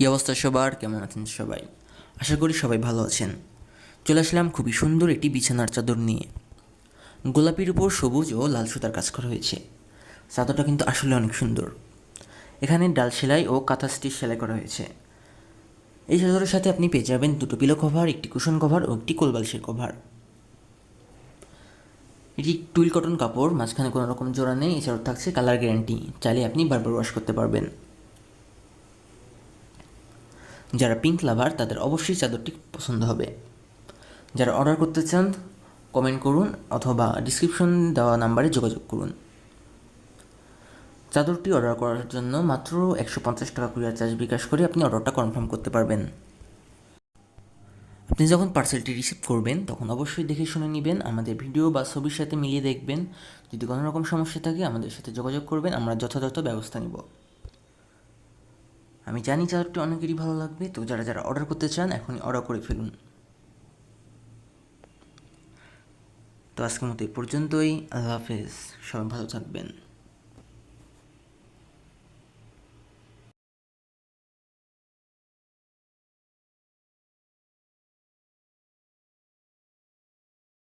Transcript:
কী অবস্থা সবার? কেমন আছেন সবাই? আশা করি সবাই ভালো আছেন। চলে আসলাম খুবই সুন্দর একটি বিছানার চাদর নিয়ে। গোলাপির উপর সবুজ ও লাল সুতার কাজ করা হয়েছে। চাদরটা কিন্তু আসলে অনেক সুন্দর। এখানে ডাল সেলাই ও কাঁথা স্টিচ সেলাই করা হয়েছে। এই চাদরের সাথে আপনি পেয়ে যাবেন দুটো পিলো কভার একটি কুশন কভার ও একটি কোলবালিশের কভার এটি টুইল কটন কাপড়, মাঝখানে কোনো রকম জোড়া নেই, এছাড়াও থাকছে কালার গ্যারান্টি চাইলে আপনি বারবার ওয়াশ করতে পারবেন। যারা পিঙ্ক লাভার তাদের অবশ্যই চাদরটি পছন্দ হবে। যারা অর্ডার করতে চান কমেন্ট করুন অথবা ডিসক্রিপশন দেওয়া নাম্বারে যোগাযোগ করুন। চাদরটি অর্ডার করার জন্য মাত্র একশো পঞ্চাশ টাকা কুরিয়ার চার্জ বিকাশ করে আপনি অর্ডারটা কনফার্ম করতে পারবেন। আপনি যখন পার্সেলটি রিসিভ করবেন, তখন অবশ্যই দেখে শুনে নেবেন, আমাদের ভিডিও বা ছবির সাথে মিলিয়ে দেখবেন। যদি কোনো রকম সমস্যা থাকে, আমাদের সাথে যোগাযোগ করবেন, আমরা যথাযথ ব্যবস্থা নিব। আমি জানি চাদরটি অনেকেরই ভালো লাগবে, তো যারা যারা অর্ডার করতে চান, এখনই অর্ডার করে ফেলুন। তো আজকের মতো এই পর্যন্তই, আল্লাহ হাফেজ, সবাই ভালো থাকবেন।